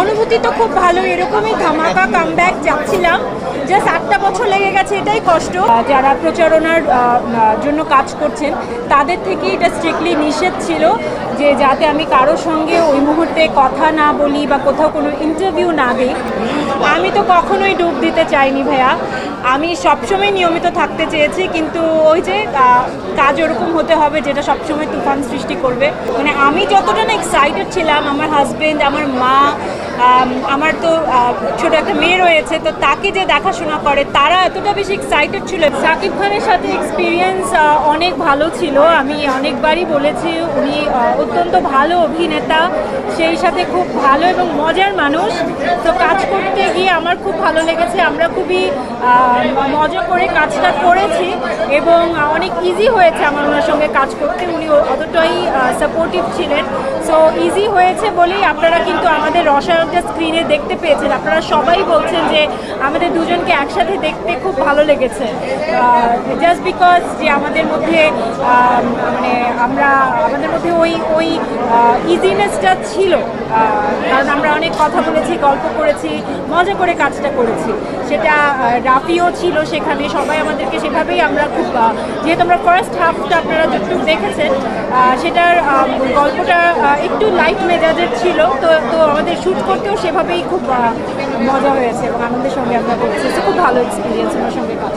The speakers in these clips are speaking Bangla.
অনুভূতি তো খুব ভালো, এরকমই ধামাকা কামব্যাক যাচ্ছিলাম জাস্ট আটটা বছর লেগে গেছে, এটাই কষ্ট। যারা প্রচারণার জন্য কাজ করছেন, তাদের থেকে এটা স্ট্রিক্টলি নিষেধ ছিল যে যাতে আমি কারোর সঙ্গে ওই মুহূর্তে কথা না বলি বা কোথাও কোনো ইন্টারভিউ না দিই। আমি তো কখনোই ডুব দিতে চাইনি ভাইয়া। আমি সবসময় নিয়মিত থাকতে চেয়েছি, কিন্তু ওই যে কাজ ওরকম হতে হবে যেটা সবসময় তুফান সৃষ্টি করবে। মানে আমি যতটা না এক্সাইটেড ছিলাম, আমার হাজব্যান্ড আমার মা আমার তো ছোট একটা মেয়ে রয়েছে, তো তাকে যে দেখাশোনা করে, তারা এতটা বেশি এক্সাইটেড ছিল। সাকিব খানের সাথে এক্সপিরিয়েন্স অনেক ভালো ছিল। আমি অনেকবারই বলেছি, উনি অত্যন্ত ভালো অভিনেতা, সেই সাথে খুব ভালো এবং মজার মানুষ। তো কাজ করতে গিয়ে আমার খুব ভালো লেগেছে। আমরা খুবই মজা করে কাজটা করেছি এবং অনেক ইজি হয়েছে আমার ওনার সঙ্গে কাজ করতে। উনি অতটাই সাপোর্টিভ ছিলেন। সো ইজি হয়েছে বলেই আপনারা কিন্তু আমাদের রসায়নটা স্ক্রিনে দেখতে পেয়েছেন। আপনারা সবাই বলছেন যে আমাদের দুজনকে একসাথে দেখতে খুব ভালো লেগেছে। জাস্ট বিকজ যে আমাদের মধ্যে মানে আমরা, আমাদের মধ্যে ওই ওই ইজিনেসটা ছিল। কারণ আমরা অনেক কথা বলেছি, গল্প করেছি, মজা করে কাজটা করেছি। সেটা রাফিও ছিল সেখানে, সবাই আমাদেরকে সেভাবেই আমরা খুব যেহেতু আমরা ফার্স্ট হাফটা আপনারা যতটুকু দেখেছেন সেটার গল্পটা একটু লাইট মেজাজের ছিল। তো তো আমাদের শ্যুট করতেও সেভাবেই খুব মজা হয়েছে এবং আনন্দের সঙ্গে আমরা করছি। খুব ভালো এক্সপিরিয়েন্স ওনার সঙ্গে কাজ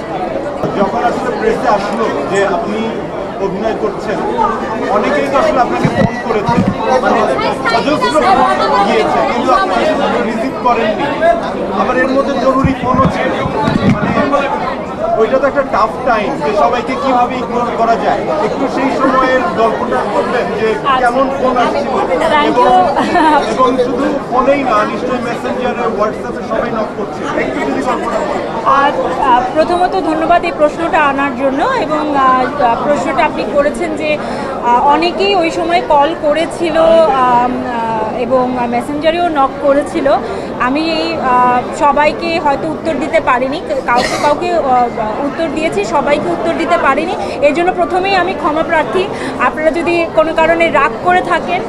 যখন আসলে প্রেসে আসলো যে আপনি অভিনয় করছেন, অনেকেই তো আসলে আপনাকে ফোন করেছে। মানে অজস্র গিয়েছে কিন্তু আপনি রিসিভ করেননি। আবার এর মধ্যে জরুরি ফোনও ছিল। মানে ওইটা তো একটা টাফ টাইম যে সবাইকে কীভাবে ইগনোর করা যায়। একটু সেই সময়ের গল্পটা করবেন যে কেমন ফোন আসছিল। এবং শুধু ফোনেই না নিশ্চয়ই মেসেঞ্জারে হোয়াটসঅ্যাপে সবাই নক করছে। একটু যদি গল্পটা আর প্রথমত ধন্যবাদ এই প্রশ্নটা আনার জন্য এবং প্রশ্নটা আপনি করেছেন যে অনেকেই ওই সময় কল করেছিল এবং মেসেঞ্জারেও নক করেছিল। আমি এই সবাইকে হয়তো উত্তর দিতে পারিনি, কাউকে কাউকে উত্তর দিয়েছি, সবাইকে উত্তর দিতে পারিনি। এই জন্য প্রথমেই আমি ক্ষমা প্রার্থী। আপনারা যদি কোনো কারণে রাগ করে থাকেন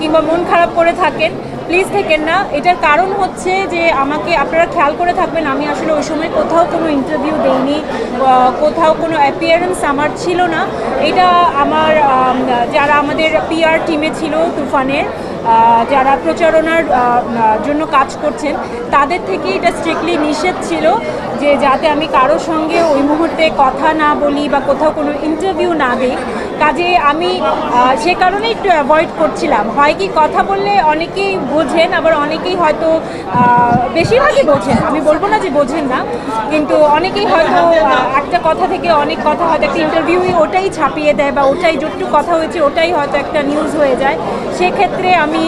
কিংবা মন খারাপ করে থাকেন প্লিজ থেকেন না। এটার কারণ হচ্ছে যে আমাকে আপনারা খেয়াল করে থাকবেন, আমি আসলে ওই সময় কোথাও কোনো ইন্টারভিউ দেইনি কোথাও কোনো অ্যাপিয়ারেন্স আমার ছিল না। এটা আমার যারা আমাদের পিআর টিমে ছিল তুফানের যারা প্রচারণার জন্য কাজ করছেন, তাদের থেকে এটা স্ট্রিক্টলি নিষেধ ছিল যে যাতে আমি কারোর সঙ্গে ওই মুহূর্তে কথা না বলি বা কোথাও কোনো ইন্টারভিউ না দিই। কাজে আমি সে কারণেই একটু অ্যাভয়েড করছিলাম। হয় কি কথা বললে অনেকেই বোঝেন, আবার অনেকেই হয়তো বেশিরভাগই বোঝেন। আমি বলব না যে বোঝেন না, কিন্তু অনেকেই হয়তো একটা কথা থেকে অনেক কথা হয়তো একটা ইন্টারভিউই ওটাই ছাপিয়ে দেয় বা ওটাই যতটুকু কথা হয়েছে ওটাই হয়তো একটা নিউজ হয়ে যায়। সেক্ষেত্রে আমি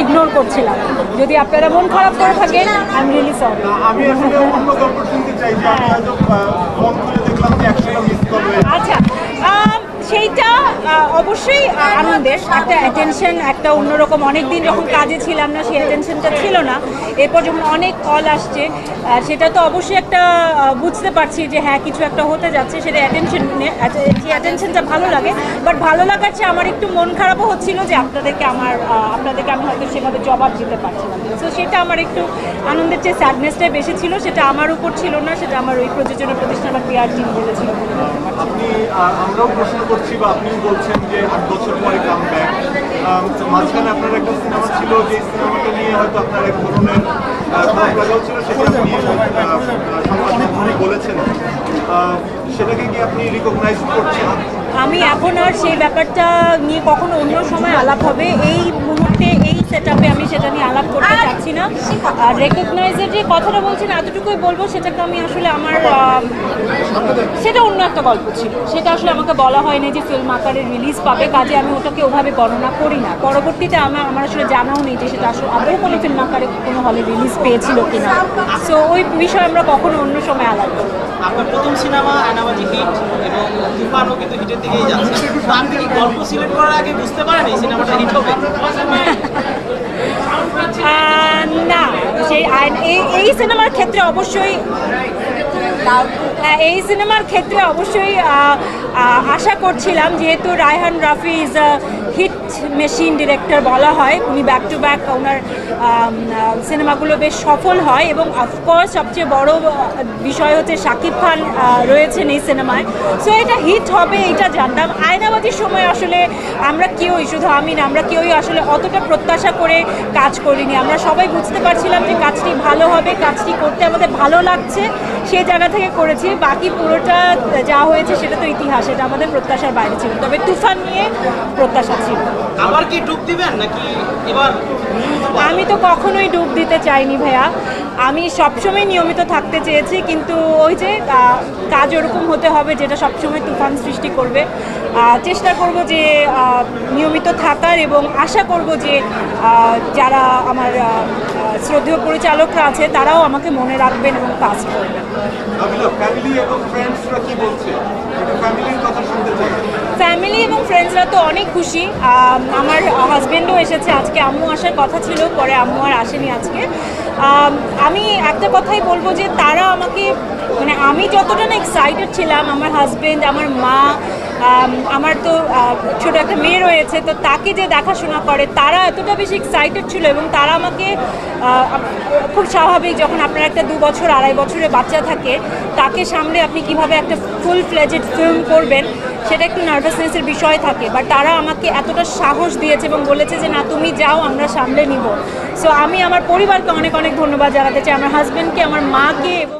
ইগনোর করছিলাম। যদি আপনারা মন খারাপ করে থাকেন আই এম সরি আমি অন্য চাই যে আমি হয়তো অবশ্যই আনন্দের একটা অ্যাটেনশন একটা অন্যরকম অনেক দিন যখন কাজে ছিলাম না, সেই অ্যাটেনশনটা ছিল না। এরপর যখন অনেক কল আসছে সেটা তো অবশ্যই একটা বুঝতে পারছি যে হ্যাঁ কিছু একটা হতে যাচ্ছে, সেটা অ্যাটেনশন সেই অ্যাটেনশনটা ভালো লাগে। বাট ভালো লাগার চেয়ে আমার একটু মন খারাপও হচ্ছিল যে আপনাদেরকে আমার আপনাদেরকে আমি হয়তো সেভাবে জবাব দিতে পারছিলাম। তো সেটা আমার একটু আনন্দের চেয়ে স্যাডনেসটাই বেশি ছিল, সেটা আমার উপর ছিল না, সেটা আমার ওই প্রযোজনা প্রতিষ্ঠান বা পিআর টিম বলেছিল আমরাও প্রশ্ন করছি বা আপনিও বলছেন যে আট বছর পরে কাম ব্যাক মাঝখানে আপনার একটা সিনেমা ছিল যে সিনেমাটা নিয়ে হয়তো আপনার এক ধরনের বলেছেন সেটাকে কি আপনি রিকগনাইজ করছেন আমি এখন আর সেই ব্যাপারটা নিয়ে কখনো অন্য সময় আলাপ হবে। এই মুহূর্তে এই সেট আমি সেটা নিয়ে আলাপ করতে চাচ্ছি না। আর রেকগনাইজের যে কথাটা বলছেন এতটুকুই বলব সেটাকে আমি আসলে আমার সেটা অন্য একটা গল্প ছিল। সেটা আসলে আমাকে বলা হয়নি যে ফিল্ম আকারে রিলিজ পাবে কাজে আমি ওটাকে ওভাবে বর্ণনা করি না। পরবর্তীতে আমার আমার আসলে জানাও নেই যে সেটা আসলে আদৌ কোনো ফিল্ম আকারে কোনো হলে রিলিজ পেয়েছিল কিনা। সো ওই বিষয়ে আমরা কখনো অন্য সময় আলাপ করব আপনার প্রথম সিনেমা আয়নাবাজি হিট এবং তুফানও কিন্তু হিটের দিকেই যাচ্ছে। তো আপনি কি গল্প সিলেক্ট করার আগে বুঝতে পারেন এই সিনেমাটা হিট হবে? না সেই এই এই সিনেমার ক্ষেত্রে অবশ্যই এই সিনেমার ক্ষেত্রে অবশ্যই আশা করছিলাম যেহেতু Raihan Rafi is machine director বলা হয়, উনি ব্যাক টু ব্যাক ওনার সিনেমাগুলো বেশ সফল হয় এবং অফকোর্স সবচেয়ে বড় বিষয় হচ্ছে শাকিব খান রয়েছেন এই সিনেমায়। সো এটা হিট হবে, এটা জানতাম। আয়নাবাজির সময় আসলে আমরা কেউই, শুধু আমি না, আমরা কেউই আসলে অতটা প্রত্যাশা করে কাজ করিনি। আমরা সবাই বুঝতে পারছিলাম যে কাজটি ভালো হবে, কাজটি করতে আমাদের ভালো লাগছে। সেই জায়গা থেকে করেছি বাকি পুরোটা যা হয়েছে সেটা তো ইতিহাস এটা আমাদের প্রত্যাশার বাইরে ছিল। তবে তুফান নিয়ে প্রত্যাশা ছিল। আবার কি ডুব দিবেন নাকি এবার আমি তো কখনোই ডুব দিতে চাইনি ভাইয়া। আমি সবসময় নিয়মিত থাকতে চেয়েছি কিন্তু ওই যে কাজ ওরকম হতে হবে যেটা সবসময় তুফান সৃষ্টি করবে। চেষ্টা করব যে নিয়মিত থাকার এবং আশা করব যে যারা আমার শ্রদ্ধেয় পরিচালকরা আছে তারাও আমাকে মনে রাখবেন এবং কাজ করবেন। ফ্যামিলি এবং ফ্রেন্ডসরা তো অনেক খুশি। আমার হাজব্যান্ডও এসেছে আজকে আম্মু আসার কথা ছিল পরে আম্মু আর আসেনি আজকে। আমি একটা কথাই বলব যে তারা আমাকে মানে আমি যতটা না এক্সাইটেড ছিলাম আমার হাজব্যান্ড আমার মা আমার তো ছোট একটা মেয়ে রয়েছে, তো তাকে যে দেখাশোনা করে, তারা এতটা বেশি এক্সাইটেড ছিল এবং তারা আমাকে খুব স্বাভাবিক যখন আপনার একটা দু বছর, আড়াই বছরের বাচ্চা থাকে, তাকে সামনে আপনি কীভাবে একটা ফুল ফ্লেজেড ফিল্ম করবেন, সেটা একটু নার্ভাসনেসের বিষয় থাকে বাট তারা আমাকে এতটা সাহস দিয়েছে এবং বলেছে যে, না, তুমি যাও, আমরা সামলে নিব। সো আমি আমার পরিবারকে অনেক অনেক ধন্যবাদ জানাতে চাই, আমার হাজব্যান্ডকে আমার মাকে এবং